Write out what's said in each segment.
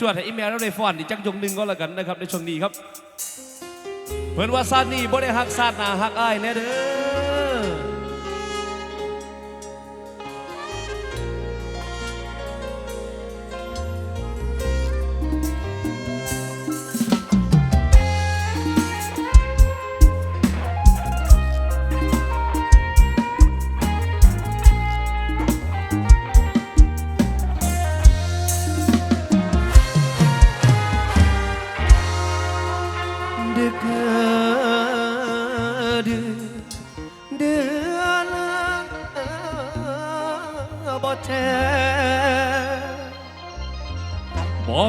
ชวนให้อีเมลเราได้ฟอนอีกจักยงหนึ่งก็แล้วกันนะครับในช่วงนี้ครับเหมือนว่าซาดนี่บ่ได้ฮักซาดนาฮักอ้ายแน่เด้อ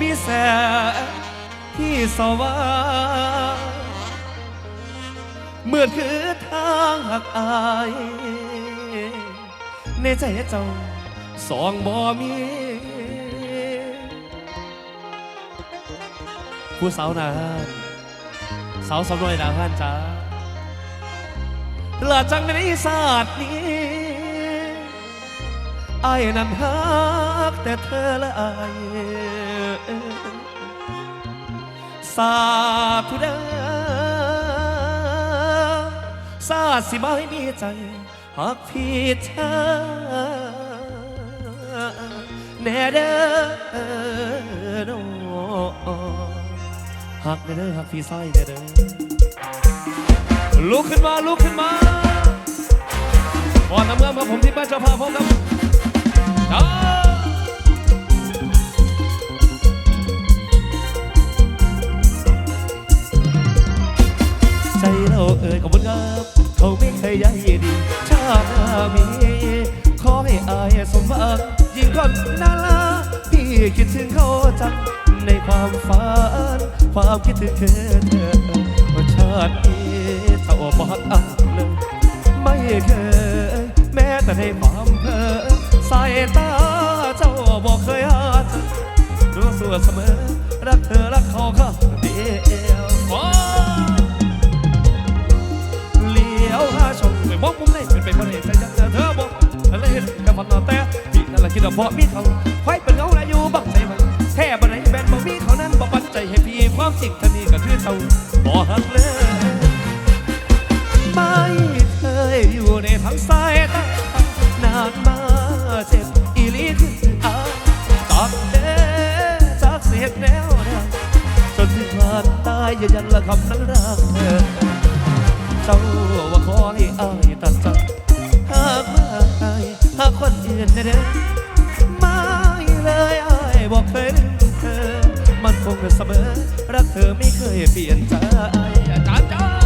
บ่มีแสงที่สว่างเหมือนคือทางหักอาย ในใจเจ้าสองบ่มี ผู้สาวนาสาวสำรวยดาวฮันจ้าหลาจังในศาสตร์นี้ไอ้ายนั้นฮักแต่เธอละไอายสาธุเด้อสาสิไม่มีใจหักพี่เธอแน่เด้อน้อหักเด้อเด้อหักพี่สร้อยเด้อเด้อลุกขึ้นมาลุกขึ้นมาก่อนน้ำเมื่อมาผมที่บ้านเจ้าภาพพบกับ เขาไม่เคยใยดีชาติหน้ามีขอให้อายสมหวังยิ่งก่อนนาลาพี่คิดถึงเขาจังในความฝันความคิดถึงเธอเธอชาตินี้เท่าบอดอันเลยไม่เคยแม้แต่ในความเพ้อสายตาเจ้าบอกเคยหาเธอรู้ตัวเสมอรักเธอรักเขาข้าเดียว ชมองมุมไหนเป็นไปบ่ได้แต่ยังเจอเธอบอกอะไรเห็นกับฝันนอนแต่พี่นั่นแหละคิดว่าเพราะมีเขาไว้เป็นเงาและอยู่บังใจมันแค่บ่ไหนแบนบ่มีเขานั้นบ่ปันใจให้พี่ความจริงท่านี้ก็คือเท่าบ่หักเลยไม่เคยอยู่ในทางสายตานานมาเจ็บอีลีคืออาจากเด้จากเสียงแนวได้จนถึงวันตายยันละคำนั้นรักเธอ จ้าว่าขอให้อายตัดใจหากมาอายหากคนอื่นเด้อไม่เลยอายบอกเคยลืมเธอ มันคงเสมอ รักเธอไม่เคยเปลี่ยนใจอาจารย์จ้า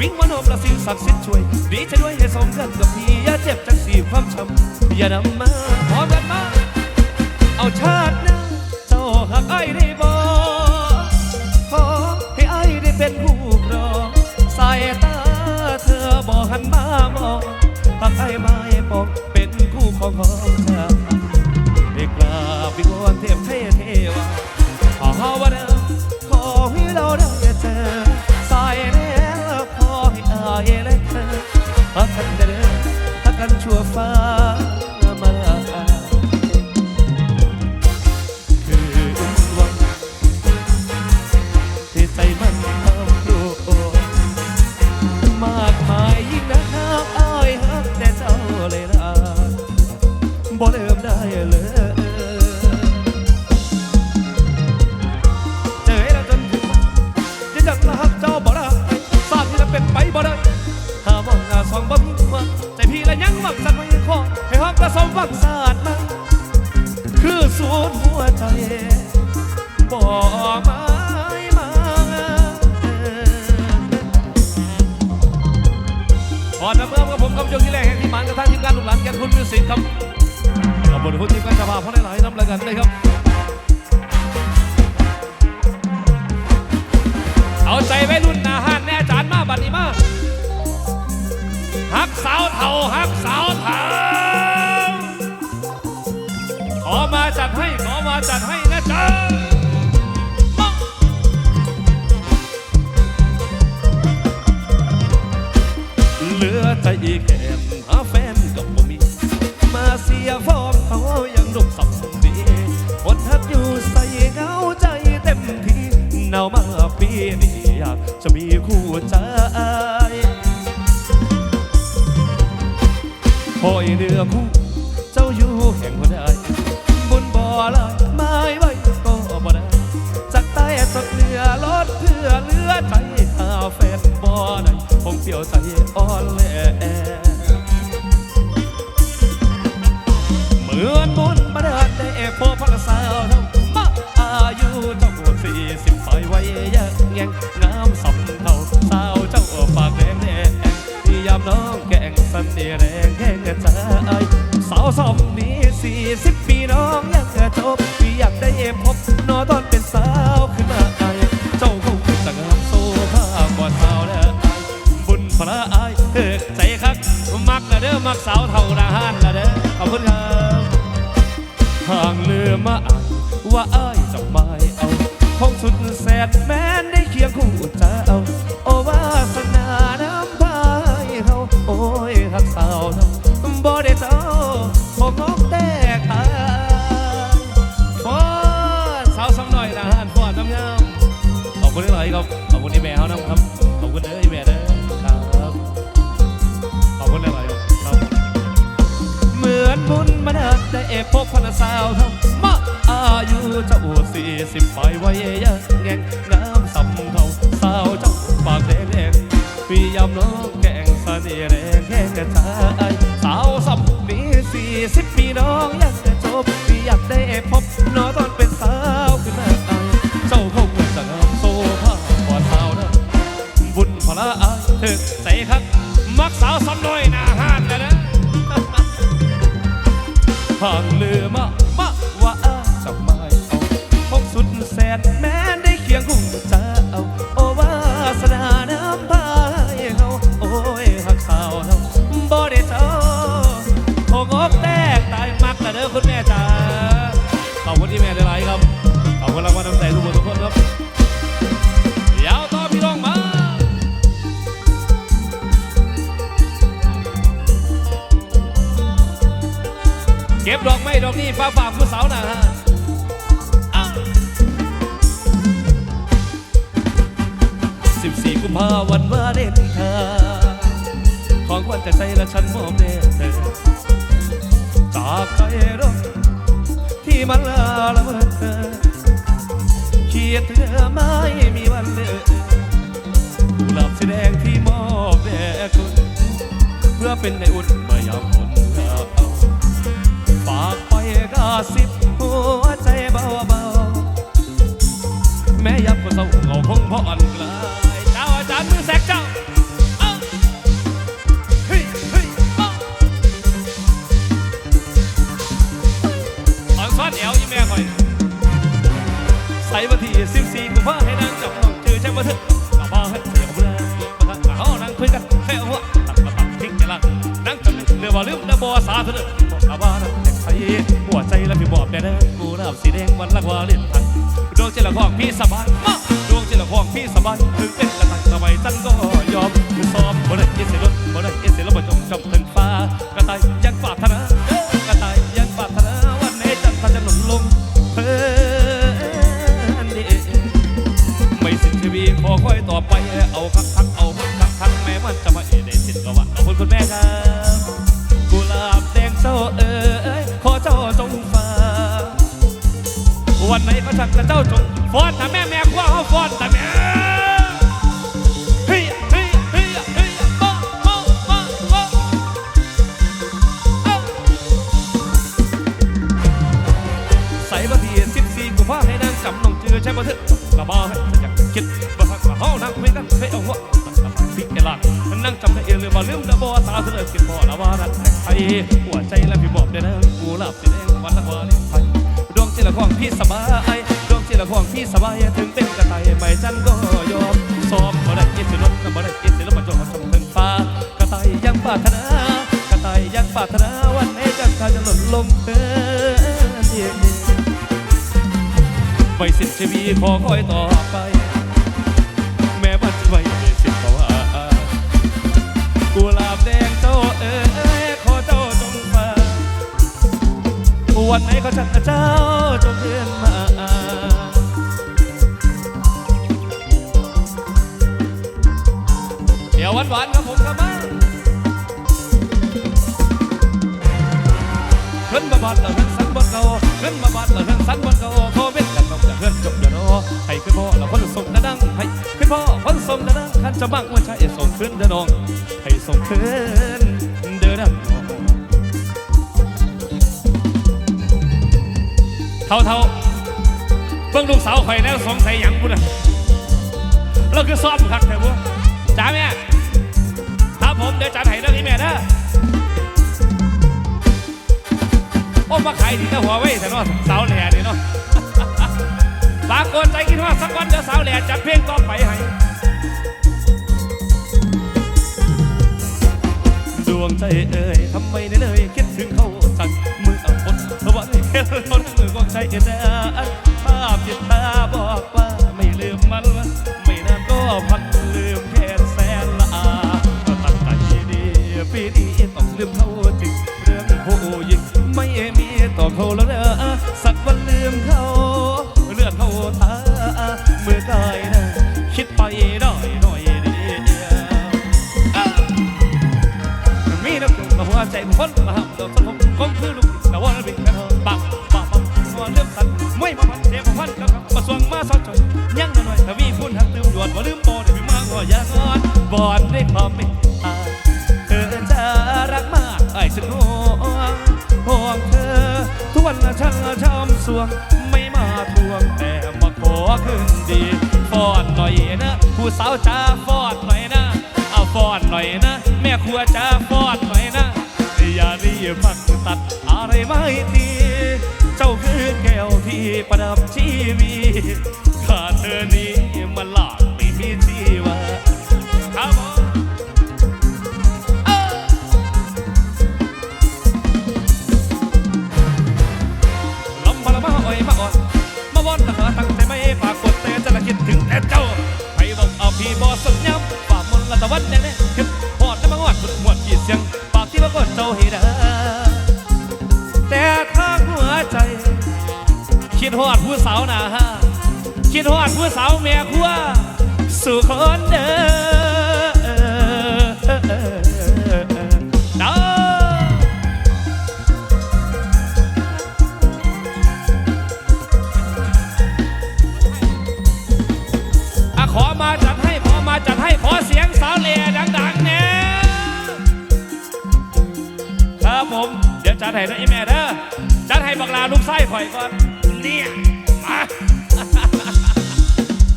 วิ่งวันโอบละสิ่งศักดิ์สิทธิ์ช่วย ดีใจด้วยให้สมกันกับพี่อย่าเจ็บจังสีความช้ำอย่านำมาพร้อมกันมาเอาชาติหน้าเจ้าหักไอ้ได้บ่ขอให้ไอ้ได้เป็นผู้ครองสายตาเธอบอกหันมามองหักไอ้ไม่ปองเป็นคู่ของของ สองบ่มีว่าใจพี่และยังหวังสันไว้คอให้ฮักและสมหวังสาดมาคือสูนหัวใจบ่มามาขอนำเมื่อกับผมกับยงที่แรกแห่งที่มานกับทางทีมงานลูกหลานแกนคุณมิวสิกครับขอบคุณผู้ทีมการจะพาเพราะหลายๆน้ำละกันนะครับ เอาใจไว้รุ่นนา เท่าฮักสาวเท่าขอมาจัดให้ขอมาจัดให้ พอยเรือคู่ เจ้าอยู่แห่งหัวใจบนบ่อลอยไม้ไว้ก็บ่ได้จากใต้ตกเรือลดเพื่อเหลือใจหาแฟนบ่ได้คงเสียวใจอ่อนแลเหมือนบุญมาเดินได้พบพระสาวเท่ามาอายุเจ้าสี่สิบไปไว้ยังแง งแกงสันดีแรงแห้งใจสาวสมนี้สี่สิบปีน้องยังจบอยากได้พบนอตอนเป็นสาวขึ้นมาไอเจ้าคงจะงามโซภากว่าสาวแล้วบุญพระไอเถิดใจคัก มักนะเด้อมักสาวเท่านาหานนะเด้อขอบคุณครับทางเรือมาไอว่าไอ้ายจะไม่เอาคงสุดแสนแม้นได้เคียงคู่ บ่ได้เจ้าพงอกแตกทางฟ้อนสาวสำหน่อยนะฮานฟ้อนน้ำยำขอบคุณที่ไหลายครับขอบคุณที่แม่เขานำครับขอบคุณเด้อที่แม่เด้อครับขอบคุณที่ไหลายครับเหมือนบุญมาได้ได้พบพนัสาวท่ามาอายุเจ้าสี่สิบไปไว้ยังแงงงามสำเทาสาวเจ้าปากแดงแดงพี่ยำน้องแกงสะเนีแรงแห้งกระจาย สี่สิบปีน้องอยากจะจบพี่อยากได้พบน้องตอนเป็นสาวขึ้นมาตายเจ้าคงจะงามโซภาพกว่าสาวนะบุญพละอายเถิดใจครับ มักสาวสำน้อยหน้าห้านนะนะทางเลือมา ฝากฝากผู้สาวหนะฮะอ้าวสิบสี่กุมภาวันวาเลนไทน์ของวัญจากใจและฉันมอบแด่เธอจากใครรกที่มันละละเมิดเธอเขียดเธอไม่มีวันเลือกกุหลาบสีแดงที่มอบแด่คุณ เพื่อเป็นในอุ่นเมื่อยามฝน สิบหัวใจเบาๆแม่ยับก็เศร้าเขาคงพออ่อน ๆกูน้ำสีแดงวันละกว่าเล่นไทยดวงเจริญของพี่สบายมาดวงเจริญของพี่สบายถึงเป็นกระตังทำไมจันก็ยอมคือซ้อมบ่ได้ยิเสียงรถบ่ได้ยิเสียงรถบรรจงจำถึงฟ้ากระต่ายยังปรารถนากระต่ายยังปรารถนาวันไหนจันทร์จะหล่นลงเพิ่นดีไม่สิ้นชีวิตขอคอยต่อไปเอาคักคักเอาคักคักคักแม้มันจะมาเอเด วันไหนเขาชักระเจ้าจงฟ้อนแต่แม่แม่กว่าเขาฟ้อนแต่แม่เฮ้ยเฮ้ยเฮ้ยเฮ้ยโป๊ะโป๊ะโป๊ะโอ้ใส่บะทีสิบสี่กูพาให้นางจำนองเจือใช่บ่เถอะกระบอกให้ฉันอยากคิดบ่ฮักมาเฮานั่งคุยกันให้เอาหัวตั้งแต่ฝันฟิกเอลักนั่งจำได้เองเลยบ่ลืมนะบ่สาเธอกินบ่ละว่ารักไทยหัวใจและพี่บอกได้นะกูหลับสิแดงวันละวันไทยดวงจิตละของพี่สบายดวงจิตละของพี่สบายถึงเป็นกระต่ายไม่จันก็ยอมสอบบ่ได้กินสิรถบ่ได้กินสิรถมาจอดจมถึงฟ้ากระต่ายยังปรารถนากระต่ายยังปรารถนาวันไหนจะขาจะหล่นลงเธอเดียไปสิ้นชีวิตขอคอยต่อไป วันไหนก็จัดเจ้าจงเรียนมาเดี๋ยวหวานๆครับผมครับมาขึ้นมาบัดแล้วขึ้นสันบัดเก่าขึ้นมาบัดแล้วขึ้นสันบัดเก่าโควิดกันต้องจะขึ้นจบอย่ารอให้ขึ้นพ่อแล้วคนส่งนะดังให้ขึ้นพ่อคนส่งนะดังขันจะบังว่าใช่ส่งขึ้นเด้อน้องให้ส่งขึ้น เท่าเท่าๆเบิ่งลูกสาวข่อยแล้วสงสัยหยังพุ่นน่ะเราคือซ่อมคักแท้บ่จ้าแม่ครับผมเดี๋ยวจัดให้เรื่องนี้แม่เด้อโอ้มาขายดีนะหัวไว้แต่เนาะสาวแหล่นี่เนาะฝากกดใจกินว่าสักวันเดี๋ยวสาวแหล่จัดเพลงต่อไปให้ดวงใจเอ่ยทำไมเนี่ยเลยคิดถึงเขา นะผู้สาวจ้าฟอดหน่อยนะ เอาฟอดหน่อยนะ แม่ครัวจาฟอดหน่อยนะอย่ารีบพักตัดอะไรไม่ดีเจ้าคือแก้วที่ประดับชีวีขาดเธอนี้มันหลากไม่มีชีวาครับ ดฮอดผู้สาวหนาฮะคิดฮอดผู้สาวแม่ครัวสู่คนเด้อเด้อขอมาจัดให้ขอมาจัดให้ขอเสียงสาวเลียดังๆเนี่ยครับผม เดี๋ยวจัดให้นะอีแม่เด้อจัดให้บักลาลูกไส้ข่อยก่อน เนี่ย มา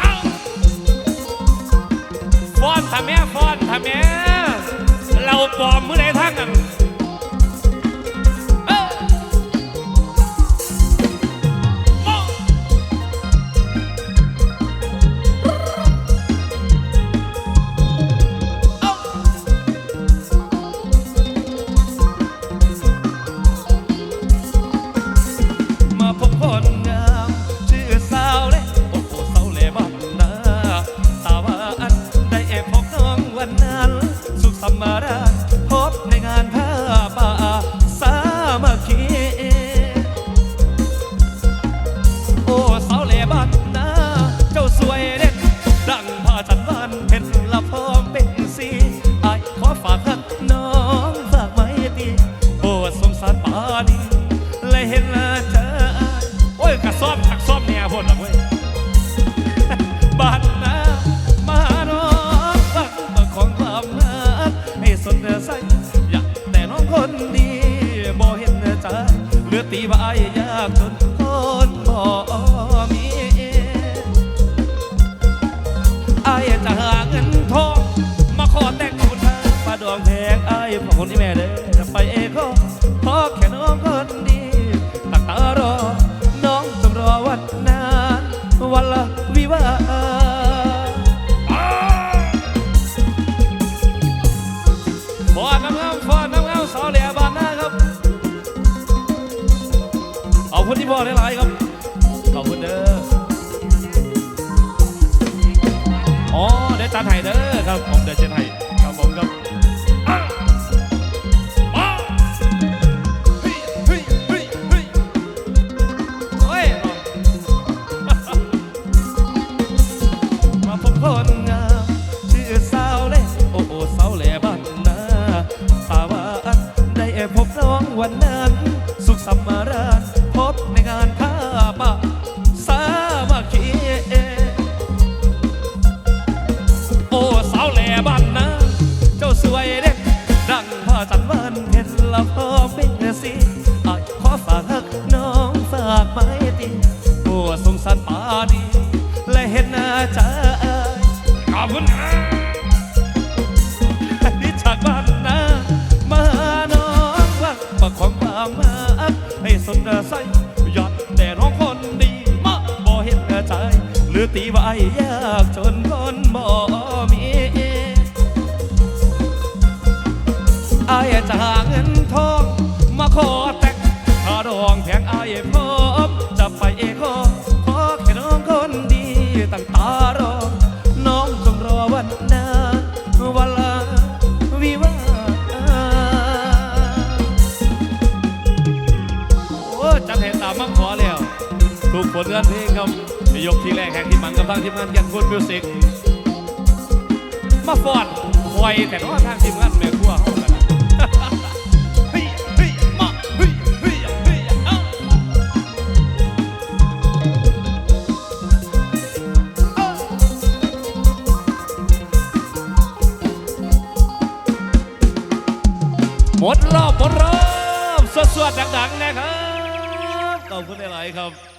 เอาฟ้อนทำแม่ฟ้อนทำแม่เราปลอมเมื่อไหนทั้งกัน สุ ตีว่าอายยากจนคนบ่มีอายจะหาเงินทอง มาขอแต่งคุณเธอมาดวงแพงไอายพอคนที่แม่เด้อไปเอโคขอแค่น้องคนดีตักตารอ น้องต้องรอวันนานวันละวิวาห์ฟอนน้ำเงาฟอนน้ำเงาสาวเหล พ่อหลายๆครับ ขอบคุณเด้ออ๋อเดี๋ยวจัดเด้อครับ ผมเดี๋ยวจัดให้ครับผมครับพบน้องวันนั้น สุขสัำราญานผ้าปะสามัคคีโอ้สาวแหล่บ้านนะเจ้าสวยเด็กดังพ่อจันวันเห็นละพ่อเป็นสิไอ้ขอฝากน้องฝากไม้ตีโอ้สงสารป่าดี และเห็นหน้าจ้าขอบคุณนะนี่จากบ้นนะมานองวักประของป่ามาให้สนใจ ยอดแต่น้องคนดีมาบ่เห็นใจหรือตีว่าไอ้ยากจนคนบ่มีไอ้จะหาเงินทอง มาขอแต่งถ้าดองแพงไอ้พอ ถูกผลงานเพลงครับยกที่แรกแห่งที่มันกับทางทีมงานยันคุณมิวสิกมาฟอนไวแต่ว่าทางทีมงานแม่ครัวเขากันนะหมดรอบหมดรอบสวดๆดังๆนะครับขอบคุณหลายๆครับ